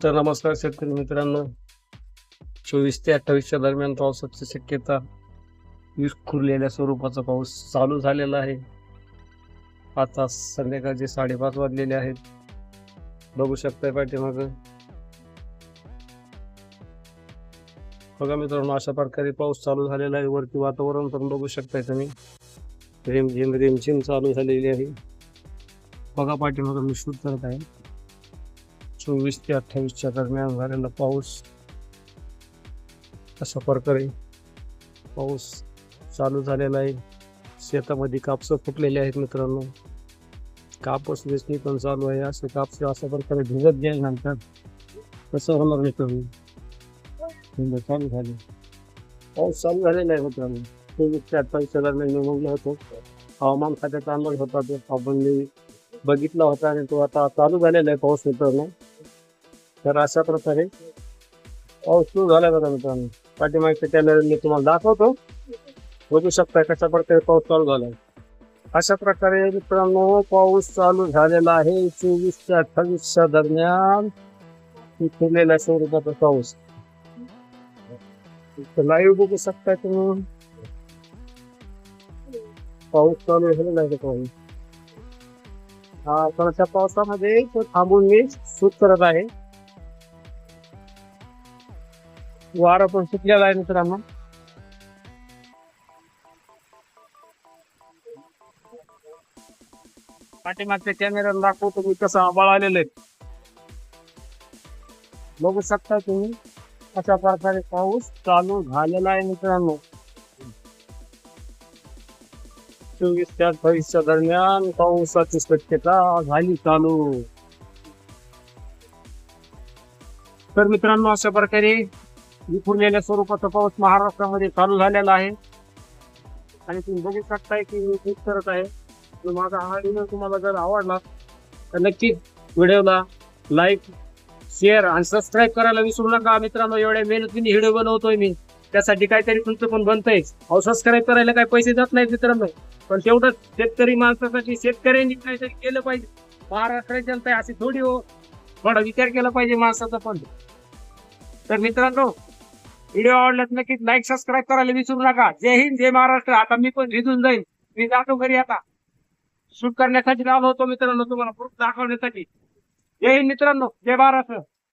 तर नमस्कार शेतकरी मित्रांनो. चोवीस ते अठ्ठावीसच्या दरम्यान पावसाची शक्यता विखुरलेल्या स्वरूपाचा पाऊस चालू झालेला आहे. आता संध्याकाळचे साडेपाच वाजलेले आहेत. बघू शकताय पाठीमाग. बघा मित्रांनो अशा प्रकारे पाऊस चालू झालेला आहे. वरती वातावरण पण बघू शकताय तुम्ही. रेमझिम रेमझिम चालू झालेली आहे. बघा पाठीमागं मी शूट करत आहे. चोवीस ते अठ्ठावीसच्या दरम्यान झालेला पाऊस अशा प्रकारे पाऊस चालू झालेला आहे. शेतामध्ये कापसं फुटलेले आहेत मित्रांनो. कापूस वेचणी पण चालू आहे. असे कापस अशा प्रकारे भिजत गेल्यानंतर कसं होणार मित्रांनो? चालू झाले. पाऊस चालू झालेला आहे मित्रांनो. चोवीस ते अठ्ठावीसच्या दरम्यान मी होतो. हवामान खात्याचा अंदाज होता तो आपण बघितला होता आणि तो आता चालू झालेला आहे पाऊस मित्रांनो. तर अशा प्रकारे पाऊस सुरू झाला बघा मित्रांनो. पाठीमागच्या कॅमेरा मी तुम्हाला दाखवतो. बघू शकता कशा प्रकारे पाऊस चालू झाला अशा प्रकारे मित्रांनो पाऊस चालू झालेला आहे. चोवीस ते अठ्ठावीसच्या दरम्यान फिरलेला स्वरूपाचा पाऊस. लाईव्ह बघू शकता तुम्ही. पाऊस चालू झालेला आहे पाऊस हा तर त्या पावसामध्ये थांबून मी शूट करत आहे. वारा पण सुटलेला आहे मित्रांनो. पाठीमागच्या कॅमेऱ्याला दाखवतो मी कसं आबाळ आलेलं आहे. बघू शकता तुम्ही अशा प्रकारे पाऊस चालू झालेला आहे मित्रांनो. चोवीस ते अठ्ठावीसच्या दरम्यान पावसाची शक्यता झाली चालू. तर मित्रांनो अशा प्रकारे विखुरलेल्या स्वरूपाचा पाऊस महाराष्ट्रामध्ये चालू झालेला आहे. आणि तुम्ही बघू शकताय की मी खूप करत आहे. माझा हा व्हिडिओ तुम्हाला जर आवडला तर नक्कीच व्हिडिओला लाईक शेअर आणि सबस्क्राईब करायला विसरू नका. मित्रांनो एवढ्या मेहनतीने व्हिडिओ बनवतोय मी. त्यासाठी काहीतरी तुमचं पण बनतंय. अहो सबस्क्राईब करायला काही पैसे जात नाहीत मित्रांनो. पण तेवढंच शेतकरी माणसासाठी शेतकऱ्यांनी काहीतरी केलं पाहिजे. महाराष्ट्राची जनता आहे अशी थोडी हो. थोडा विचार केला पाहिजे माणसाचा पण. तर मित्रांनो व्हिडिओ आवडल्यास नक्कीच लाईक सबस्क्राईब करायला विसरू नका. जय हिंद जय महाराष्ट्र. आता मी पण भिजून जाईन. मी जातो घरी आता. शूट करण्यासाठी आलो होतो मित्रांनो तुम्हाला प्रूफ दाखवण्यासाठी. जय हिंद मित्रांनो. जय महाराष्ट्र.